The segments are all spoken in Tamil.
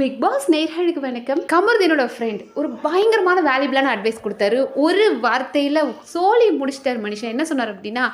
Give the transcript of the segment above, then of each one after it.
பிக் பாஸ் நேர்களுக்கு வணக்கம். கமருதீனோட ஃப்ரெண்ட் ஒரு பயங்கரமான வேல்யூபிளான அட்வைஸ் கொடுத்தாரு. ஒரு வார்த்தையில் சோழி முடிச்சிட்டார் மனுஷன். என்ன சொன்னார் அப்படின்னா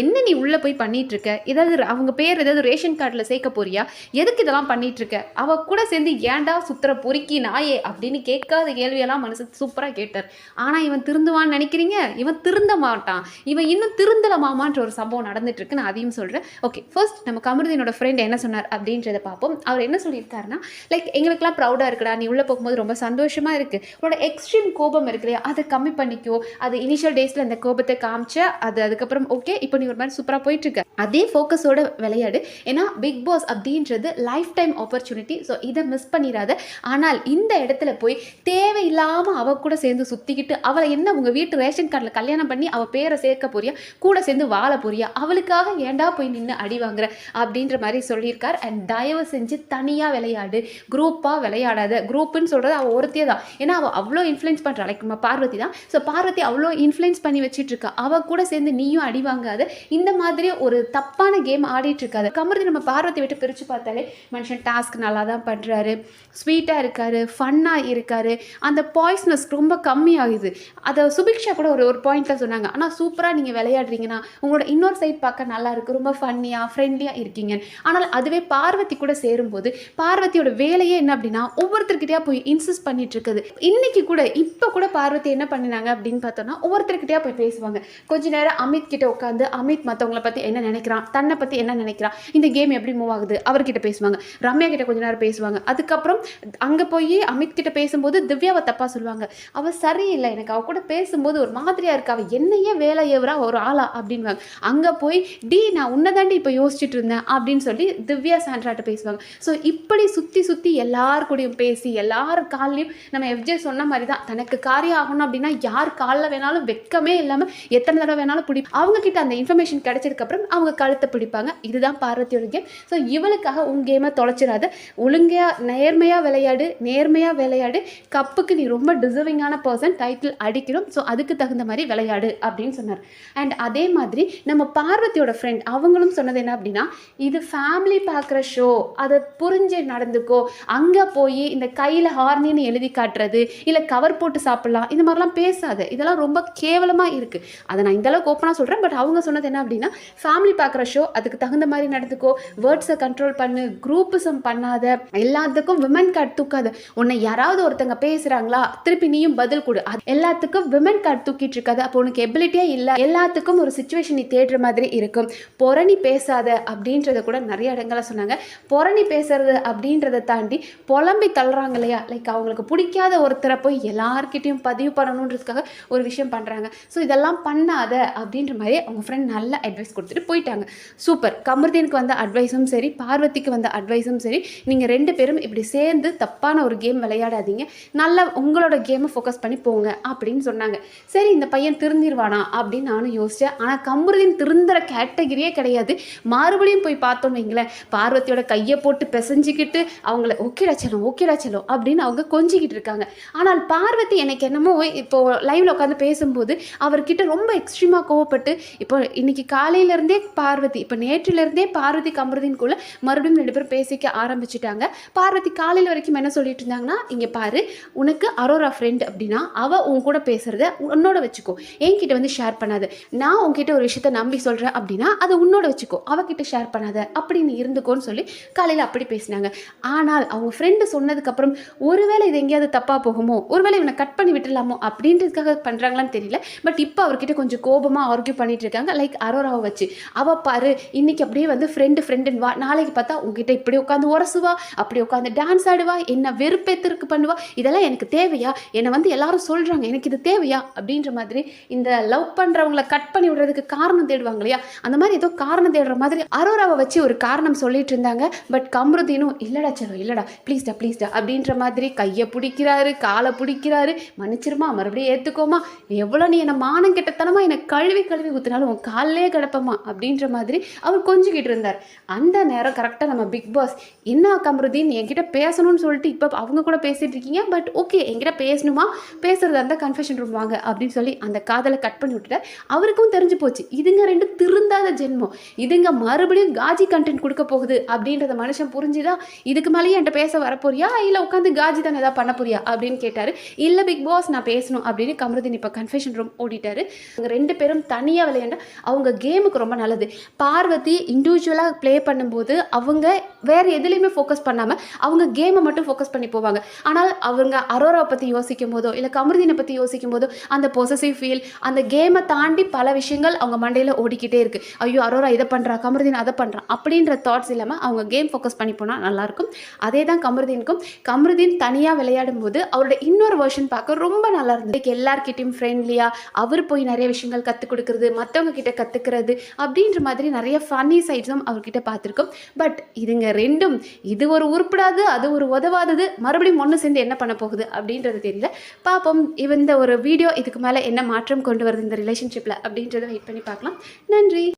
என்ன நீ உள்ளே போய் பண்ணிட்டு இருக்க ஏதாவது அவங்க பேர் ஏதாவது ரேஷன் கார்டில் சேர்க்க போறியா? எதுக்கு இதெல்லாம் பண்ணிட்டு இருக்க அவ கூட சேர்ந்து ஏன்டா சுத்துற பொறுக்கி நாயே? அப்படின்னு கேட்காத கேள்வியெல்லாம் மனசு சூப்பராக கேட்டார். ஆனால் இவன் திருந்துவான்னு நினைக்கிறீங்க? இவன் திருந்த மாட்டான். இவன் இன்னும் திருந்தல மாமான்ற ஒரு சம்பவம் நடந்துட்டு இருக்கு நான் அதையும் சொல்கிறேன் ஓகே ஃபர்ஸ்ட் நம்ம கமருதீனோட ஃப்ரெண்ட் என்ன சொன்னார் அப்படின்றத பார்ப்போம். அவர் என்ன சொல்லியிருக்காருன்னா லைக் எங்களை எங்களுக்கெல்லாம் ப்ரௌடாக இருக்குடா நீ உள்ளே போகும்போது ரொம்ப சந்தோஷமாக இருக்குது உன்னோட எக்ஸ்ட்ரீம் கோபம் இருக்கு இல்லையா? அதை கம்மி பண்ணிக்கோ. அது இனிஷியல் டேஸில் அந்த கோபத்தை காமிச்ச அது அதுக்கப்புறம் ஓகே இப்போ நீ ஒரு மாதிரி சூப்பராக போயிட்டு இருக்க. அதே ஃபோக்கஸோட விளையாடு. ஏன்னா பிக் பாஸ் அப்படின்றது லைஃப் டைம் ஆப்பர்ச்சுனிட்டி ஸோ இதை மிஸ் பண்ணிடாத ஆனால் இந்த இடத்துல போய் தேவையில்லாமல் அவ கூட சேர்ந்து சுற்றிக்கிட்டு அவளை என்ன உங்கள் வீட்டு ரேஷன் கார்டில் கல்யாணம் பண்ணி அவள் பேரை சேர்க்க போறியா? கூட சேர்ந்து வாழ போறியா? அவளுக்காக ஏன்டா போய் நின்று அடி வாங்குற? அப்படின்ற மாதிரி சொல்லியிருக்கார். அண்ட் தயவு செஞ்சு தனியாக விளையாடு. குரூப் குரூப்பாக விளையாடாத குரூப்புன்னு சொல்கிறது அவள் ஒருத்தியே தான். ஏன்னா அவள் அவ்வளோ இன்ஃப்ளூயன்ஸ் பண்ணுறா லைக் நம்ம பார்வதி தான். ஸோ பார்வதி அவ்வளோ இன்ஃப்ளூயன்ஸ் பண்ணி வச்சிட்டு இருக்கா அவள் கூட சேர்ந்து நீயும் அடி வாங்காத. இந்த மாதிரி ஒரு தப்பான கேம் ஆடிட்டு இருக்காது கமர்தி நம்ம பார்வதி விட்டு பிரித்து பார்த்தாலே மனுஷன் டாஸ்க் நல்லா தான் பண்ணுறாரு ஸ்வீட்டாக இருக்காரு. ஃபன்னாக இருக்காரு. அந்த பாய்ஸ்னஸ் ரொம்ப கம்மியாகுது. அதை சுபிக்ஷா கூட ஒரு ஒரு பாயிண்ட்டில் சொன்னாங்க. ஆனால் சூப்பராக நீங்கள் விளையாடுறீங்கன்னா உங்களோட இன்னொரு சைட் பார்க்க நல்லா இருக்கு ரொம்ப ஃபன்னியாக ஃப்ரெண்ட்லியாக இருக்கீங்க ஆனால் அதுவே பார்வதி கூட சேரும்போது பார்வதியோட வேலையே என்ன அப்படின்னா ஒவ்வொருத்தர்கிட்டயா போய் இன்சிஸ்ட் பண்ணிட்டு இருக்குது இன்னைக்கு கூட இப்போ கூட பார்வதி என்ன பண்ணினாங்க அப்படின்னு பார்த்தோம்னா ஒவ்வொருத்தர்கிட்டயா போய் பேசுவாங்க. கொஞ்ச நேரம் அமித் கிட்ட உட்காந்து அமித் மற்றவங்கள பற்றி என்ன நினைக்கிறான் தன்னை பற்றி என்ன நினைக்கிறான் இந்த கேம் எப்படி மூவ் ஆகுது அவர்கிட்ட பேசுவாங்க. ரம்யா கிட்ட கொஞ்ச நேரம் பேசுவாங்க. அதுக்கப்புறம் அங்கே போய் அமித் கிட்ட பேசும்போது திவ்யாவை தப்பாக சொல்லுவாங்க. அவள் சரியில்லை எனக்கு அவ கூட பேசும்போது ஒரு மாதிரியாக இருக்கா அவள் என்னையே வேலை ஏவரா ஒரு ஆளா அப்படின்வாங்க அங்கே போய் டி நான் உன்னை தாண்டி இப்போ யோசிச்சுட்டு இருந்தேன் அப்படின்னு சொல்லி திவ்யா சாண்ட்ராட்ட பேசுவாங்க. ஸோ இப்படி சுற்றி சுற்றி எல்லார் கூடயும் பேசி எல்லார் கால்லையும் நம்ம எஃப்ஜே சொன்ன மாதிரி தான் தனக்கு காரியம் ஆகணும் அப்படின்னா யார் காலில் வேணாலும் வெக்கமே இல்லாமல் எத்தனை தடவை வேணாலும் பிடி அவங்க கிட்ட அந்த இன்ஃபர்மேஷன் கிடைச்சதுக்கப்புறம் அவங்க கழுத்தை பிடிப்பாங்க. இதுதான் பார்வதியோட கேம் ஸோ இவளுக்காக உன் கேமை தொலைச்சிடாத. ஒழுங்கையாக நேர்மையாக விளையாடு நேர்மையாக விளையாடு. கப்புக்கு நீ ரொம்ப டிசர்விங்கான பர்சன் டைட்டில் அடிக்கிறோம் ஸோ அதுக்கு தகுந்த மாதிரி விளையாடு அப்படின்னு சொன்னார். அண்ட் அதே மாதிரி நம்ம பார்வதியோட ஃப்ரெண்ட் அவங்களும் சொன்னது என்ன அப்படின்னா இது ஃபேமிலி பார்க்குற ஷோ அதை புரிஞ்சு நடந்துக்கோ. அங்கே அங்கே போய் இந்த கையில் ஹார்னின்னு எழுதி காட்டுறது இல்லை கவர் போட்டு சாப்பிட்லாம் இந்த மாதிரிலாம் பேசாத. இதெல்லாம் ரொம்ப கேவலமாக இருக்குது அதை நான் இந்தளவுக்கு ஓப்பனாக சொல்கிறேன் பட் அவங்க சொன்னது என்ன அப்படின்னா ஃபேமிலி பார்க்குற ஷோ அதுக்கு தகுந்த மாதிரி நடந்துக்கோ. வேர்ட்ஸை கண்ட்ரோல் பண்ணு குரூப்பிசம் பண்ணாத. எல்லாத்துக்கும் விமன் கார்டு தூக்காத. உன்னை யாராவது ஒருத்தங்க பேசுகிறாங்களா திருப்பி நீயும் பதில் கொடு. அது எல்லாத்துக்கும் விமன் கார்டு தூக்கிட்டு இருக்காது. அப்போ உனக்கு எபிலிட்டியே இல்லை. எல்லாத்துக்கும் ஒரு சுச்சுவேஷன் நீ தேடுற மாதிரி இருக்கும். பொறணி பேசாத அப்படின்றத கூட நிறைய இடங்களில் சொன்னாங்க. பொறணி பேசுறது அப்படின்றத தாண்டி புலம்பி தள்ளுறாங்க இல்லையா? லைக் அவங்களுக்கு பிடிக்காத ஒருத்தரை போய் எல்லார்கிட்டையும் பதிவு பண்ணணுன்றதுக்காக ஒரு விஷயம் பண்ணுறாங்க ஸோ இதெல்லாம் பண்ணாத அப்படின்ற மாதிரி அவங்க ஃப்ரெண்ட் நல்ல அட்வைஸ் கொடுத்துட்டு போயிட்டாங்க. சூப்பர் கமர்தீனுக்கு வந்த அட்வைஸும் சரி பார்வதிக்கு வந்த அட்வைஸும் சரி நீங்கள் ரெண்டு பேரும் இப்படி சேர்ந்து தப்பான ஒரு கேம் விளையாடாதீங்க. நல்லா உங்களோட கேமை ஃபோக்கஸ் பண்ணி போங்க அப்படின்னு சொன்னாங்க. சரி இந்த பையன் திருந்திருவானா அப்படின்னு நானும் யோசித்தேன் ஆனால் கமருதீன் திருந்துற கேட்டகிரியே கிடையாது. மறுபடியும் போய் பார்த்தோன்னு வைங்களேன். பார்வதியோட கையை போட்டு பிசைஞ்சிக்கிட்டு அவங்கள ஓகே ஓகேடா செல்லும் ஓகேடா செல்லும் அப்படின்னு அவங்க கொஞ்சிக்கிட்டு இருக்காங்க. ஆனால் பார்வதி எனக்கு என்னமோ இப்போ லைவ்ல உட்காந்து பேசும்போது அவர்கிட்ட ரொம்ப எக்ஸ்ட்ரீமாக கோவப்பட்டு இப்போ இன்னைக்கு காலையிலேருந்தே பார்வதி இப்போ நேற்றிலிருந்தே பார்வதி கமருதீன்குள்ள மறுபடியும் ரெண்டு பேரும் பேசிக்க ஆரம்பிச்சிட்டாங்க. பார்வதி காலையில் வரைக்கும் என்ன சொல்லிட்டு இருந்தாங்கன்னா இங்கே பாரு உனக்கு அரோரா ஃப்ரெண்ட் அப்படின்னா அவ உன் கூட பேசுறத உன்னோட வச்சுக்கோ. என்கிட்ட வந்து ஷேர் பண்ணாது. நான் உன்கிட்ட ஒரு விஷயத்த நம்பி சொல்கிறேன் அப்படின்னா அதை உன்னோட வச்சுக்கோ. அவகிட்ட ஷேர் பண்ணாத அப்படின்னு இருந்துக்கோன்னு சொல்லி காலையில் அப்படி பேசினாங்க. ஆனால் அவங்க ஃப்ரெண்டு சொன்னதுக்கப்புறம் ஒருவேளை இது எங்கேயாவது தப்பாக போகுமோ? ஒருவேளை இவனை கட் பண்ணி விட்டுலாமோ அப்படின்றதுக்காக பண்ணுறாங்களான்னு தெரியல. பட் இப்போ அவர்கிட்ட கொஞ்சம் கோபமாக ஆர்கியூ பண்ணிட்டு இருக்காங்க. லைக் அரோராவை வச்சு அவள் பாரு இன்னைக்கு அப்படியே வந்து ஃப்ரெண்டு ஃப்ரெண்டுன்னு வா. நாளைக்கு பார்த்தா உங்ககிட்ட இப்படி உட்காந்து உரசுவா அப்படி உட்காந்து டான்ஸ் ஆடுவா என்ன வெறுப்பேத்திற்கு பண்ணுவா. இதெல்லாம் எனக்கு தேவையா? என்னை வந்து எல்லாரும் சொல்கிறாங்க எனக்கு இது தேவையா? அப்படின்ற மாதிரி இந்த லவ் பண்ணுறவங்கள கட் பண்ணி விடுறதுக்கு காரணம் தேடுவாங்க இல்லையா? அந்த மாதிரி ஏதோ காரணம் தேடுற மாதிரி அரோராவை வச்சு ஒரு காரணம் சொல்லிட்டு இருந்தாங்க. பட் கம்ருதீனும் இல்லடா செல்வம் இல்லடா. ப்ளீஸ்டா ப்ளீஸ்டா அப்படின்ற மாதிரி கையை பிடிக்கிறாரு காலை பிடிக்கிறாரு. மன்னிச்சிருமா மறுபடியும் ஏற்றுக்கோமா எவ்வளோ நீ என்னை மானம் கெட்டத்தனமா என்னை கழுவி கழுவி ஊற்றினாலும் உன் காலிலே கிடப்பமா அப்படின்ற மாதிரி அவர் கொஞ்சிக்கிட்டு இருந்தார். அந்த நேரம் கரெக்டாக நம்ம பிக் பாஸ் என்ன கமருதீன் என்கிட்ட பேசணும்னு சொல்லிட்டு இப்போ அவங்க கூட பேசிட்டு இருக்கீங்க பட் ஓகே என்கிட்ட பேசணுமா? பேசுறதா இருந்தால் கன்ஃபெஷன் ரூம் வாங்க அப்படின்னு சொல்லி அந்த காதலை கட் பண்ணி விட்டுட்டார். அவருக்கும் தெரிஞ்சு போச்சு இதுங்க ரெண்டு திருந்தாத ஜென்மம். இதுங்க மறுபடியும் காஜி கண்டென்ட் கொடுக்க போகுது அப்படின்றத மனுஷன் புரிஞ்சுதான் இதுக்கு மேலேயே என்கிட்ட பேச வரப்போறியா? இல்லை உட்காந்து காஜி தான் ஏதாவது பண்ண போறியா? அப்படின்னு கேட்டார். இல்லை பிக் பாஸ் நான் பேசணும் அப்படின்னு கமருதீன் இப்போ கன்ஃபெஷன் ரூம் ஓடிட்டாரு. அவங்க ரெண்டு பேரும் தனியாக விளையாண்டா அவங்க கேமுக்கு ரொம்ப நல்லது. பார்வதி இண்டிவிஜுவலாக ப்ளே பண்ணும்போது அவங்க வேறு எதுலேயுமே ஃபோக்கஸ் பண்ணாமல் அவங்க கேமை மட்டும் ஃபோக்கஸ் பண்ணி போவாங்க. ஆனால் அவங்க அரோராவை பற்றி யோசிக்கும் போதோ இல்லை கமருதீனை பற்றி யோசிக்கும் போதோ அந்த பொசசிவ் ஃபீல் அந்த கேமை தாண்டி பல விஷயங்கள் அவங்க மண்டையில் ஓடிக்கிட்டே இருக்குது ஐயோ அரோரா இதை பண்ணுறா கமருதீன் அதை பண்ணுறான் அப்படின்ற தாட்ஸ் இல்லாமல் அவங்க கேம் ஃபோக்கஸ் பண்ணி போனால் நல்லாயிருக்கும் அதே தான் கமருதீனுக்கும் கமருதீன் தனியாக விளையாடும் போது அவரோட இன்னொரு வெர்ஷன் பார்க்க ரொம்ப நல்லா இருந்தது. எல்லார்கிட்டையும் ஃப்ரெண்ட்லியாக அவர் போய் நிறைய விஷயங்கள் கற்றுக் கொடுக்குறது மற்றவங்க கிட்ட கற்றுக்கிறது அப்படின்ற மாதிரி நிறைய ஃபன்னி சைட்ஸும் அவர்கிட்ட பார்த்துருக்கோம். பட் இதுங்க ரெண்டும் இது ஒரு உருப்படாது அது ஒரு உதவாதது மறுபடியும் ஒன்று சேர்ந்து என்ன பண்ண போகுது அப்படின்றது தெரியல. பார்ப்போம். இந்த ஒரு வீடியோ இதுக்கு மேலே என்ன மாற்றம் கொண்டு வருது இந்த ரிலேஷன்ஷிப்பில் அப்படின்றத வெயிட் பண்ணி பார்க்கலாம். நன்றி.